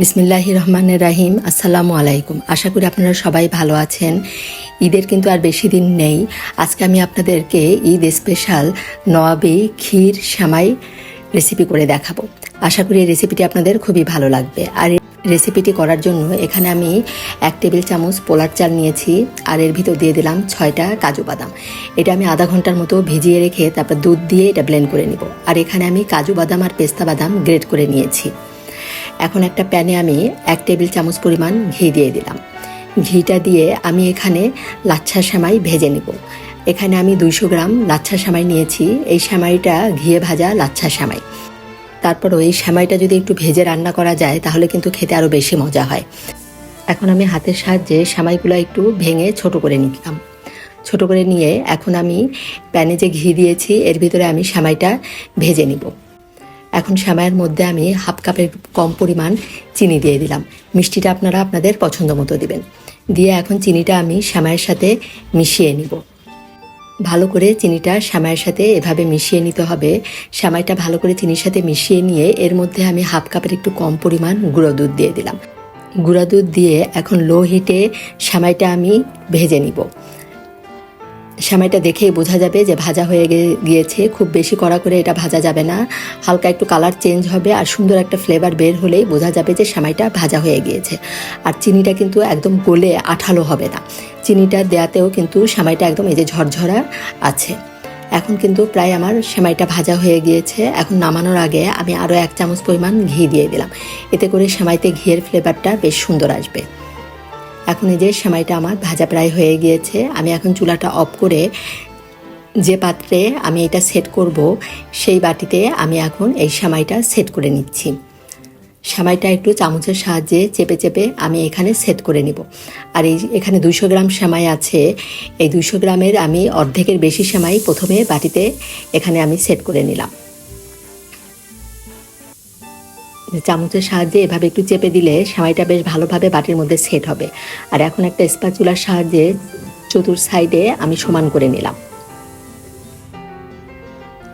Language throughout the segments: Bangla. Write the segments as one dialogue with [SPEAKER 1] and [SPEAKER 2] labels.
[SPEAKER 1] বিসমিল্লাহি রহমানের রাহিম আসসালামু আলাইকুম আশা করি আপনারা সবাই ভালো আছেন। ঈদের কিন্তু আর বেশি দিন নেই। আজকে আমি আপনাদেরকে ঈদ স্পেশাল নয়াবি ক্ষীর সামাই রেসিপি করে দেখাবো। আশা করি এই রেসিপিটি আপনাদের খুবই ভালো লাগবে। আর রেসিপিটি করার জন্য এখানে আমি এক টেবিল চামচ পোলার চাল নিয়েছি, আর এর ভিতর দিয়ে দিলাম ছয়টা কাজু বাদাম। এটা আমি আধা ঘণ্টার মতো ভিজিয়ে রেখে তারপর দুধ দিয়ে এটা ব্লেন্ড করে নিব। আর এখানে আমি কাজু বাদাম আর পেস্তা বাদাম গ্রেট করে নিয়েছি। এখন একটা প্যানে আমি এক টেবিল চামচ পরিমাণ ঘি দিয়ে দিলাম। ঘিটা দিয়ে আমি এখানে লাচ্ছা সেমাই ভেজে নিব। এখানে আমি দুইশো গ্রাম লাচ্ছা সেমাই নিয়েছি। এই সেমাইটা ঘিয়ে ভাজা লাচ্ছা সেমাই। তারপর এই সেমাইটা যদি একটু ভেজে রান্না করা যায়, তাহলে কিন্তু খেতে আরও বেশি মজা হয়। এখন আমি হাতের সাহায্যে সেমাইগুলো একটু ভেঙে ছোট করে নিলাম। ছোট করে নিয়ে এখন আমি প্যানে যে ঘি দিয়েছি, এর ভিতরে আমি সেমাইটা ভেজে নিব। এখন সেমাইয়ের মধ্যে আমি হাফ কাপের কম পরিমাণ চিনি দিয়ে দিলাম। মিষ্টিটা আপনারা আপনাদের পছন্দ মতো দিবেন। দিয়ে এখন চিনিটা আমি সেমাইয়ের সাথে মিশিয়ে নিব। ভালো করে চিনিটা সেমাইয়ের সাথে এভাবে মিশিয়ে নিতে হবে। সেমাইটা ভালো করে চিনির সাথে মিশিয়ে নিয়ে এর মধ্যে আমি হাফ কাপের একটু কম পরিমাণ গুঁড়ো দুধ দিয়ে দিলাম। গুঁড়া দুধ দিয়ে এখন লো হিটে সেমাইটা আমি ভেজে নিব। সেমাইটা দেখেই বোঝা যাবে যে ভাজা হয়ে গিয়েছে। খুব বেশি কড়া করে এটা ভাজা যাবে না। হালকা একটু কালার চেঞ্জ হবে আর সুন্দর একটা ফ্লেভার বের হলেই বোঝা যাবে যে সেমাইটা ভাজা হয়ে গিয়েছে। আর চিনিটা কিন্তু একদম গলে আঠালো হবে না। চিনিটা দেয়াতেও কিন্তু সেমাইটা একদম এই যে ঝরঝরা আছে। এখন কিন্তু প্রায় আমার সেমাইটা ভাজা হয়ে গিয়েছে। এখন নামানোর আগে আমি আরও এক চামচ পরিমাণ ঘি দিয়ে দিলাম। এতে করে সেমাইতে ঘিয়ের ফ্লেভারটা বেশ সুন্দর আসবে। এখন এই যে সেমাইটা আমার ভাজা প্রায় হয়ে গিয়েছে, আমি এখন চুলাটা অফ করে যে পাত্রে আমি এটা সেট করব, সেই বাটিতে আমি এখন এই সেমাইটা সেট করে নিচ্ছি। সেমাইটা একটু চামচের সাহায্যে চেপে চেপে আমি এখানে সেট করে নিব। আর এই এখানে দুশো গ্রাম সেমাই আছে, এই দুশো গ্রামের আমি অর্ধেকের বেশি সেমাই প্রথমে বাটিতে এখানে আমি সেট করে নিলাম। চামচের সাহায্যে এভাবে একটু চেপে দিলে সেমাইটা বেশ ভালোভাবে বাটির মধ্যে সেট হবে। আর এখন একটা স্প্যাচুলার সাহায্যে চতুর সাইডে আমি সমান করে নিলাম।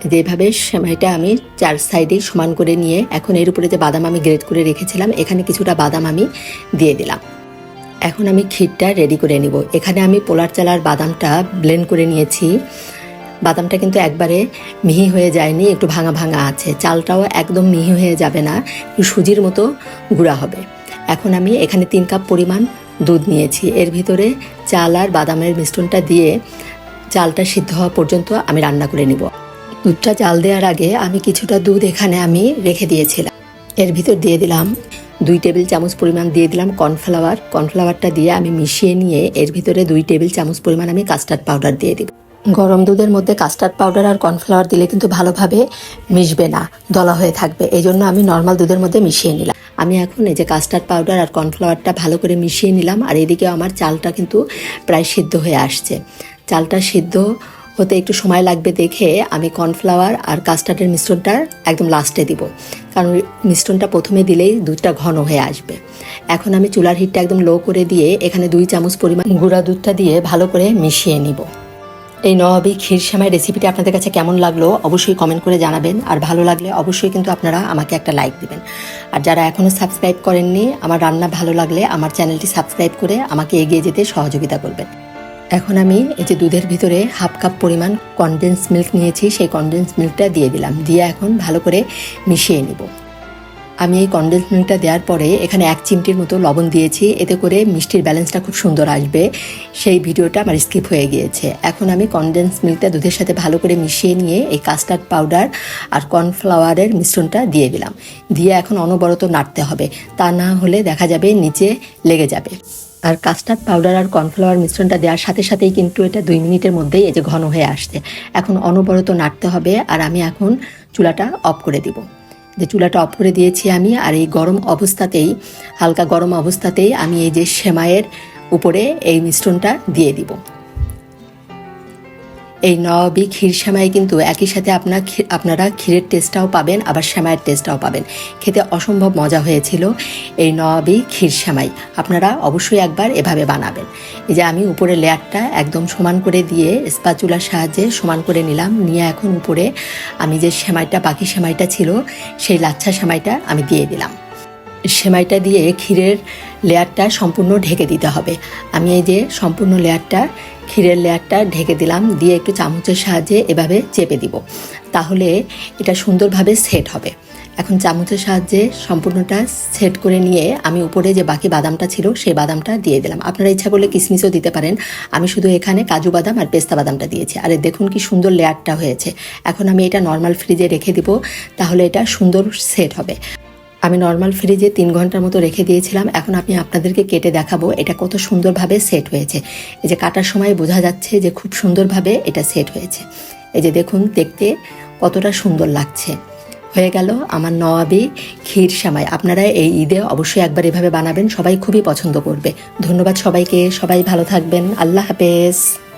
[SPEAKER 1] যেভাবে সেমাইটা আমি চার সাইডে সমান করে নিয়ে এখন এর উপরে যে বাদাম আমি গ্রেড করে রেখেছিলাম, এখানে কিছুটা বাদাম আমি দিয়ে দিলাম। এখন আমি ক্ষীরটা রেডি করে নিব। এখানে আমি পোলার চালার বাদামটা ব্লেন্ড করে নিয়েছি। বাদামটা কিন্তু একবারে মিহি হয়ে যায়নি, একটু ভাঙা ভাঙা আছে। চালটাও একদম মিহি হয়ে যাবে না সুজির মতো গুঁড়া হবে। এখন আমি এখানে তিন কাপ পরিমাণ দুধ নিয়েছি। এর ভিতরে চাল আর বাদামের মিশ্রণটা দিয়ে চালটা সিদ্ধ হওয়া পর্যন্ত আমি রান্না করে নিব। দুধটা চাল দেওয়ার আগে আমি কিছুটা দুধ এখানে আমি রেখে দিয়েছিলাম। এর ভিতর দিয়ে দিলাম দুই টেবিল চামচ পরিমাণ, দিয়ে দিলাম কর্নফ্লাওয়ার। কর্নফ্লাওয়ারটা দিয়ে আমি মিশিয়ে নিয়ে এর ভিতরে দুই টেবিল চামচ পরিমাণ আমি কাস্টার্ড পাউডার দিয়ে দিব। গরম দুধের মধ্যে কাস্টার্ড পাউডার আর কর্নফ্লাওয়ার দিলে কিন্তু ভালোভাবে মিশবে না, দলা হয়ে থাকবে। এই জন্য আমি নর্মাল দুধের মধ্যে মিশিয়ে নিলাম। আমি এখন এই যে কাস্টার্ড পাউডার আর কর্নফ্লাওয়ারটা ভালো করে মিশিয়ে নিলাম, আর এদিকে আমার চালটা কিন্তু প্রায় সিদ্ধ হয়ে আসছে। চালটা সিদ্ধ হতে একটু সময় লাগবে দেখে আমি কর্নফ্লাওয়ার আর কাস্টার্ডের মিশ্রণটা একদম লাস্টে দিব। কারণ মিশ্রণটা প্রথমে দিলেই দুধটা ঘন হয়ে আসবে। এখন আমি চুলার হিটটা একদম লো করে দিয়ে এখানে দুই চামচ পরিমাণ গুঁড়া দুধটা দিয়ে ভালো করে মিশিয়ে নিব। এই নবাবী ক্ষীর সেমাই রেসিপিটি আপনাদের কাছে কেমন লাগল অবশ্যই কমেন্ট করে জানাবেন। আর ভালো লাগলে অবশ্যই কিন্তু আপনারা আমাকে একটা লাইক দিবেন। আর যারা এখনও সাবস্ক্রাইব করেননি, আমার রান্না ভালো লাগলে আমার চ্যানেলটি সাবস্ক্রাইব করে আমাকে এগিয়ে যেতে সহযোগিতা করবেন। এখন আমি এই যে দুধের ভিতরে হাফ কাপ পরিমাণ কনডেন্স মিল্ক নিয়েছি, সেই কনডেন্স মিল্কটা দিয়ে দিলাম। দিয়ে এখন ভালো করে মিশিয়ে নিব। আমি এই কনডেন্স মিল্কটা দেওয়ার পরে এখানে এক চিমটির মতো লবণ দিয়েছি। এতে করে মিষ্টির ব্যালেন্সটা খুব সুন্দর আসবে। সেই ভিডিওটা আমার স্কিপ হয়ে গিয়েছে। এখন আমি কনডেন্স মিল্কটা দুধের সাথে ভালো করে মিশিয়ে নিয়ে এই কাস্টার্ড পাউডার আর কর্নফ্লাওয়ারের মিশ্রণটা দিয়ে দিলাম। দিয়ে এখন অনবরত নাড়তে হবে। তা না হলে দেখা যাবে নিচে লেগে যাবে। আর কাস্টার্ড পাউডার আর কর্নফ্লাওয়ার মিশ্রণটা দেওয়ার সাথে সাথেই কিন্তু এটা দুই মিনিটের মধ্যেই এই যে ঘন হয়ে আসছে। এখন অনবরত নাড়তে হবে। আর আমি এখন চুলাটা অফ করে দিব। যে চুলাটা অফ করে দিয়েছি আমি, আর এই গরম অবস্থাতেই, হালকা গরম অবস্থাতেই আমি এই যে সেমাইয়ের উপরে এই মিশ্রণটা দিয়ে দিব। এই নবী ক্ষীর সেমাই কিন্তু একই সাথে আপনার আপনারা ক্ষীরের টেস্টটাও পাবেন, আবার সেমাইয়ের টেস্টটাও পাবেন। খেতে অসম্ভব মজা হয়েছিল এই নবী ক্ষীর সেমাই। আপনারা অবশ্যই একবার এভাবে বানাবেন। এই যে আমি উপরে লেয়ারটা একদম সমান করে দিয়ে স্পাচুলার সাহায্যে সমান করে নিলাম, নিয়ে এখন উপরে আমি যে সেমাইটা, বাকি সেমাইটা ছিল, সেই লাচ্ছা সেমাইটা আমি দিয়ে দিলাম। সেমাইটা দিয়ে ক্ষীরের লেয়ারটা সম্পূর্ণ ঢেকে দিতে হবে। আমি এই যে সম্পূর্ণ লেয়ারটা ক্ষীরের লেয়ারটা ঢেকে দিলাম, দিয়ে একটু চামচের সাহায্যে এভাবে চেপে দিব। তাহলে এটা সুন্দরভাবে সেট হবে। এখন চামচের সাহায্যে সম্পূর্ণটা সেট করে নিয়ে আমি উপরে যে বাকি বাদামটা ছিল, সেই বাদামটা দিয়ে দিলাম। আপনারা ইচ্ছা করলে কিশমিশও দিতে পারেন। আমি শুধু এখানে কাজু বাদাম আর পেস্তা বাদামটা দিয়েছি। আরে দেখুন কি সুন্দর লেয়ারটা হয়েছে। এখন আমি এটা নর্মাল ফ্রিজে রেখে দিব, তাহলে এটা সুন্দর সেট হবে। আমি নর্মাল ফ্রিজে তিন ঘণ্টার মতো রেখে দিয়েছিলাম। এখন আমি আপনাদেরকে কেটে দেখাবো এটা কত সুন্দরভাবে সেট হয়েছে। এই যে কাটার সময় বোঝা যাচ্ছে যে খুব সুন্দরভাবে এটা সেট হয়েছে। এই যে দেখুন, দেখতে কতটা সুন্দর লাগছে। হয়ে গেল আমার নওয়াবি ক্ষীর সামাই। আপনারা এই ঈদে অবশ্যই একবার এভাবে বানাবেন, সবাই খুবই পছন্দ করবে। ধন্যবাদ সবাইকে, সবাই ভালো থাকবেন। আল্লাহ হাফেজ।